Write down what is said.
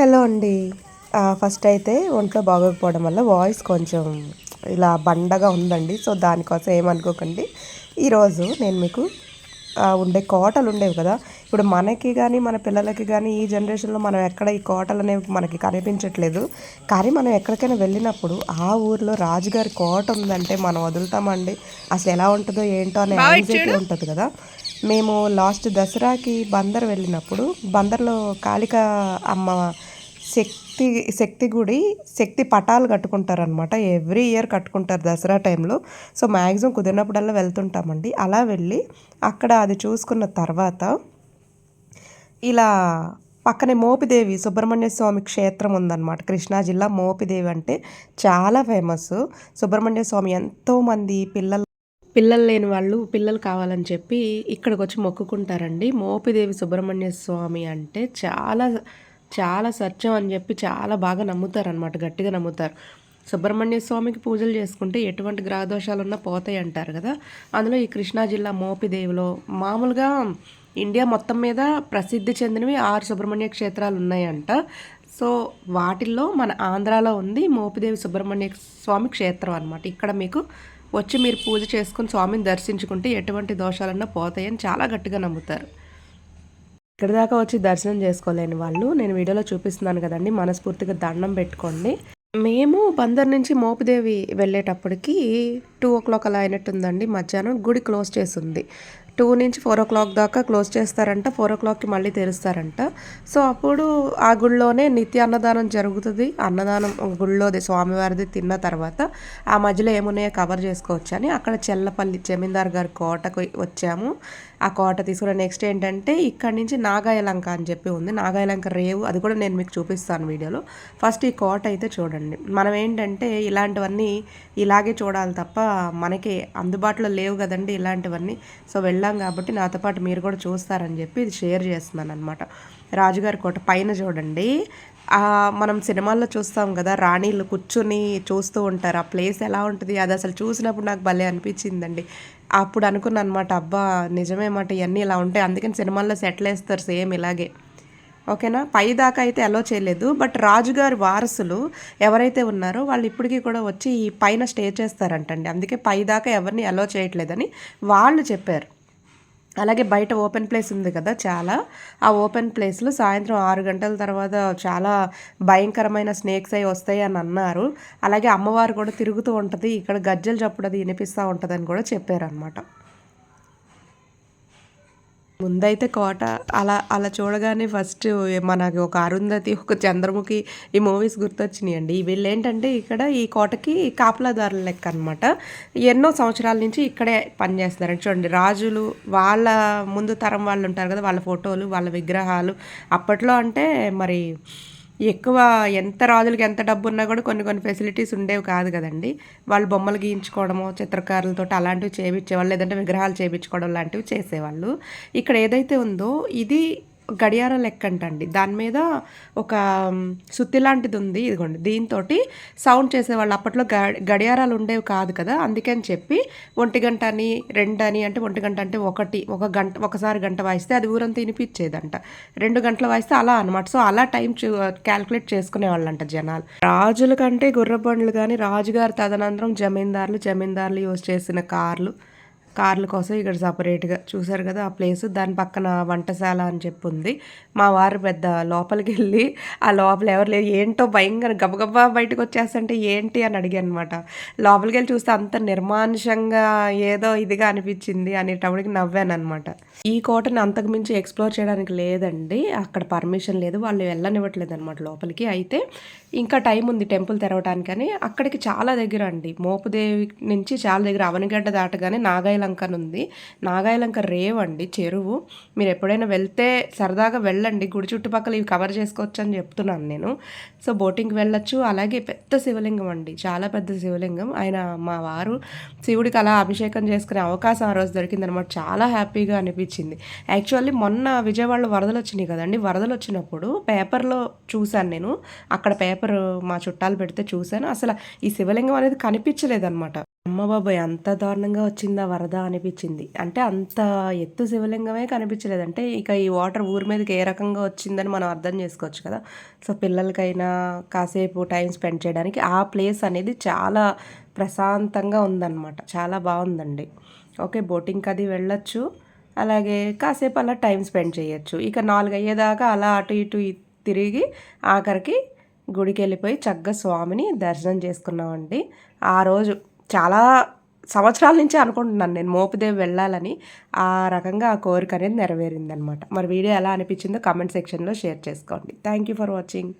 Hello అండి. First అయితే ఒంట్లో బాగోకపోవడం వల్ల వాయిస్ కొంచెం ఇలా బండగా ఉందండి. సో దానికోసం ఏమనుకోకండి ఈరోజు నేను మీకు ఉండే కోటలు ఉండేవి కదా. ఇప్పుడు మనకి కానీ మన పిల్లలకి కానీ ఈ జనరేషన్లో మనం ఎక్కడ ఈ కోటలు అనేవి మనకి కనిపించట్లేదు. కానీ మనం ఎక్కడికైనా వెళ్ళినప్పుడు ఆ ఊర్లో రాజుగారి కోట ఉందంటే మనం వదులుతామండి. అసలు ఎలా ఉంటుందో ఏంటో అనే యాంగ్జైటీ ఉంటుంది కదా. మేము లాస్ట్ దసరాకి బందర్ వెళ్ళినప్పుడు బందర్లో కాళిక అమ్మ శక్తి శక్తి గుడి శక్తి పటాలు కట్టుకుంటారనమాట ఎవ్రీ ఇయర్ కట్టుకుంటారు దసరా టైంలో. సో మ్యాక్సిమం కుదిరినప్పుడల్లా వెళ్తుంటామండి. అలా వెళ్ళి అక్కడ అది చూసుకున్న తర్వాత ఇలా పక్కనే మోపిదేవి సుబ్రహ్మణ్య స్వామి క్షేత్రం ఉందన్నమాట. కృష్ణా జిల్లా మోపిదేవి అంటే చాలా ఫేమస్ సుబ్రహ్మణ్య స్వామి ఎంతోమంది పిల్లలు పిల్లలు లేని వాళ్ళు పిల్లలు కావాలని చెప్పి ఇక్కడికి వచ్చి మొక్కుకుంటారండి. మోపిదేవి సుబ్రహ్మణ్య స్వామి అంటే చాలా చాలా సత్యం అని చెప్పి చాలా బాగా నమ్ముతారనమాట గట్టిగా నమ్ముతారు. సుబ్రహ్మణ్య స్వామికి పూజలు చేసుకుంటే ఎటువంటి గ్రహదోషాలు ఉన్నా పోతాయి అంటారు కదా. అందులో ఈ కృష్ణా జిల్లా మోపిదేవిలో మామూలుగా ఇండియా మొత్తం మీద ప్రసిద్ధి చెందినవి ఆరు సుబ్రహ్మణ్య క్షేత్రాలు ఉన్నాయంట. సో వాటిల్లో మన ఆంధ్రాలో ఉంది మోపిదేవి సుబ్రహ్మణ్య స్వామి క్షేత్రం అనమాట ఇక్కడ మీకు వచ్చి మీరు పూజ చేసుకుని స్వామిని దర్శించుకుంటే ఎటువంటి దోషాలన్నా పోతాయని చాలా గట్టిగా నమ్ముతారు. ఇక్కడ దాకా వచ్చి దర్శనం చేసుకోలేని వాళ్ళు నేను వీడియోలో చూపిస్తున్నాను కదండి మనస్ఫూర్తిగా దండం పెట్టుకోండి. మేము బందర్ నుంచి మోపిదేవి వెళ్ళేటప్పటికి టూ ఓ క్లాక్ అలా అయినట్టుందండి మధ్యాహ్నం గుడి క్లోజ్ చేసింది టూ నుంచి ఫోర్ ఓ క్లాక్ దాకా క్లోజ్ చేస్తారంట ఫోర్ ఓ క్లాక్కి మళ్ళీ తెరుస్తారంట. సో అప్పుడు ఆ గుడిలోనే నిత్య అన్నదానం జరుగుతుంది. అన్నదానం గుడిలోది స్వామివారిది తిన్న తర్వాత ఆ మధ్యలో ఏమున్నాయో కవర్ చేసుకోవచ్చు అని అక్కడ చెల్లపల్లి జమీందార్ గారి కోటకు వచ్చాము. ఆ కోట తీసుకున్న నెక్స్ట్ ఏంటంటే ఇక్కడ నుంచి నాగాయలంక అని చెప్పి ఉంది. నాగాయలంక రేవు అది కూడా నేను మీకు చూపిస్తాను వీడియోలో. ఫస్ట్ ఈ కోట అయితే చూడండి. మనం ఏంటంటే ఇలాంటివన్నీ ఇలాగే చూడాలి తప్ప మనకి అందుబాటులో లేవు కదండి ఇలాంటివన్నీ. సో వెళ్ళాం కాబట్టి నాతో పాటు మీరు కూడా చూస్తారని చెప్పి ఇది షేర్ చేస్తున్నాను అనమాట రాజుగారి కోట పైన చూడండి. మనం సినిమాల్లో చూస్తాం కదా రాణీలు కూర్చుని చూస్తూ ఉంటారు. ఆ ప్లేస్ ఎలా ఉంటుంది? అది అసలు చూసినప్పుడు నాకు భలే అనిపించిందండి. అప్పుడు అనుకున్నాను అనమాట అబ్బా నిజమే మాట ఇవన్నీ ఇలా ఉంటాయి. అందుకని సినిమాల్లో సెటిల్ వేస్తారు సేమ్ ఇలాగే. ఓకేనా? పై దాకా అయితే అలో చేయలేదు. బట్ రాజుగారి వారసులు ఎవరైతే ఉన్నారో వాళ్ళు ఇప్పటికీ కూడా వచ్చి ఈ పైన స్టే చేస్తారంటండి. అందుకే పై దాకా ఎవరిని అలో చేయట్లేదని వాళ్ళు చెప్పారు. అలాగే బయట ఓపెన్ ప్లేస్ ఉంది కదా చాలా. ఆ ఓపెన్ ప్లేస్లో సాయంత్రం ఆరు గంటల తర్వాత చాలా భయంకరమైన స్నేక్స్ అవి వస్తాయి అని అన్నారు. అలాగే అమ్మవారు కూడా తిరుగుతూ ఉంటుంది. ఇక్కడ గజ్జలు చప్పుడు అది వినిపిస్తూ ఉంటుందని కూడా చెప్పారనమాట ముందైతే కోట అలా అలా చూడగానే ఫస్ట్ మనకి ఒక అరుంధతి ఒక చంద్రముఖి ఈ మూవీస్ గుర్తొచ్చినాయండి. వీళ్ళు ఏంటంటే ఇక్కడ ఈ కోటకి కాపలాదారుల లెక్క అనమాట ఎన్నో సంవత్సరాల నుంచి ఇక్కడే పనిచేస్తున్నారు చూడండి రాజులు వాళ్ళ ముందు తరం వాళ్ళు ఉంటారు కదా వాళ్ళ ఫోటోలు వాళ్ళ విగ్రహాలు. అప్పట్లో అంటే మరి ఎక్కువ ఎంత రాజులకి ఎంత డబ్బు ఉన్నా కూడా కొన్ని కొన్ని ఫెసిలిటీస్ ఉండేవి కాదు కదండి. వాళ్ళు బొమ్మలు గీయించుకోవడము చిత్రకారులతో అలాంటివి చేయించేవాళ్ళు లేదంటే విగ్రహాలు చేయించుకోవడం లాంటివి చేసేవాళ్ళు. ఇక్కడ ఏదైతే ఉందో ఇది గడియార లెక్క అంటండి దాని మీద ఒక సుత్తి లాంటిది ఉంది ఇదిగోండి. దీంతో సౌండ్ చేసేవాళ్ళు అప్పట్లో గడియారాలు ఉండేవి కాదు కదా అందుకని చెప్పి ఒంటి గంట అని రెండు అని అంటే ఒంటి గంట అంటే ఒకటి ఒక గంట ఒకసారి గంట వాయిస్తే అది ఊరంతా వినిపించేదంట. రెండు గంటలు వాయిస్తే అలా అనమాట సో అలా టైం క్యాల్కులేట్ చేసుకునే అంట జనాలు. రాజుల కంటే గుర్రబండ్లు కానీ రాజుగారి తదనంతరం జమీందారులు జమీందారులు యూజ్ చేసిన కార్లు కార్ల కోసం ఇక్కడ సపరేట్గా చూసారు కదా ఆ ప్లేస్. దాని పక్కన వంటశాల అని చెప్పి ఉంది మా వారు పెద్ద లోపలికి వెళ్ళి ఆ లోపల ఎవరు లేరు ఏంటో భయంకర గబగబా బయటకు వచ్చేస్తుంటే ఏంటి అని అడిగాను అనమాట లోపలికి వెళ్ళి చూస్తే అంత నిర్మానుషంగా ఏదో ఇదిగా అనిపించింది అనేటప్పటికి నవ్వాను అనమాట ఈ కోటను అంతకుమించి ఎక్స్ప్లోర్ చేయడానికి లేదండి. అక్కడ పర్మిషన్ లేదు. వాళ్ళు వెళ్ళనివ్వట్లేదు అనమాట లోపలికి. అయితే ఇంకా టైం ఉంది టెంపుల్ తెరవటానికని. అక్కడికి చాలా దగ్గర అండి. మోపుదేవి నుంచి చాలా దగ్గర అవనిగడ్డ దాటగానే నాగాయలంక ఉంది. నాగాయలంక రేవ్ అండి చెరువు. మీరు ఎప్పుడైనా వెళ్తే సరదాగా వెళ్ళండి. గుడి చుట్టుపక్కల ఇవి కవర్ చేసుకోవచ్చు అని చెప్తున్నాను నేను. సో బోటింగ్కి వెళ్ళొచ్చు. అలాగే పెద్ద శివలింగం అండి. చాలా పెద్ద శివలింగం. ఆయన మా వారు శివుడికి అలా అభిషేకం చేసుకునే అవకాశం ఆ రోజు దొరికిందనమాట. చాలా హ్యాపీగా అనిపించింది. యాక్చువల్లీ మొన్న విజయవాడలో వరదలు వచ్చినాయి కదండి. వరదలు వచ్చినప్పుడు పేపర్లో చూశాను నేను. అక్కడ పేపర్ పేపర్ మా చుట్టాలు పెడితే చూశాను. అసలు ఈ శివలింగం అనేది కనిపించలేదన్నమాట. అమ్మ బాబాయ్ అంత దారుణంగా వచ్చిందా వరద అనిపించింది. అంటే అంత ఎత్తు శివలింగమే కనిపించలేదు. అంటే ఇక ఈ వాటర్ ఊరి మీదకి ఏ రకంగా వచ్చిందని మనం అర్థం చేసుకోవచ్చు కదా. సో పిల్లలకైనా కాసేపు టైం స్పెండ్ చేయడానికి ఆ ప్లేస్ అనేది చాలా ప్రశాంతంగా ఉందన్నమాట. చాలా బాగుందండి. ఓకే బోటింగ్కి అది వెళ్ళొచ్చు. అలాగే కాసేపు అలా టైం స్పెండ్ చేయొచ్చు. ఇక నాలుగు అయ్యేదాకా అలా అటు ఇటు తిరిగి ఆఖరికి గుడికి వెళ్ళిపోయి చక్కగా స్వామిని దర్శనం చేసుకున్నామండి. ఆ రోజు చాలా సంవత్సరాల నుంచి అనుకుంటున్నాను నేను మోపుదేవి వెళ్ళాలని. ఆ రకంగా ఆ కోరిక అనేది నెరవేరిందనమాట. మరి వీడియో ఎలా అనిపించిందో కమెంట్ సెక్షన్లో షేర్ చేసుకోండి. Thank you for watching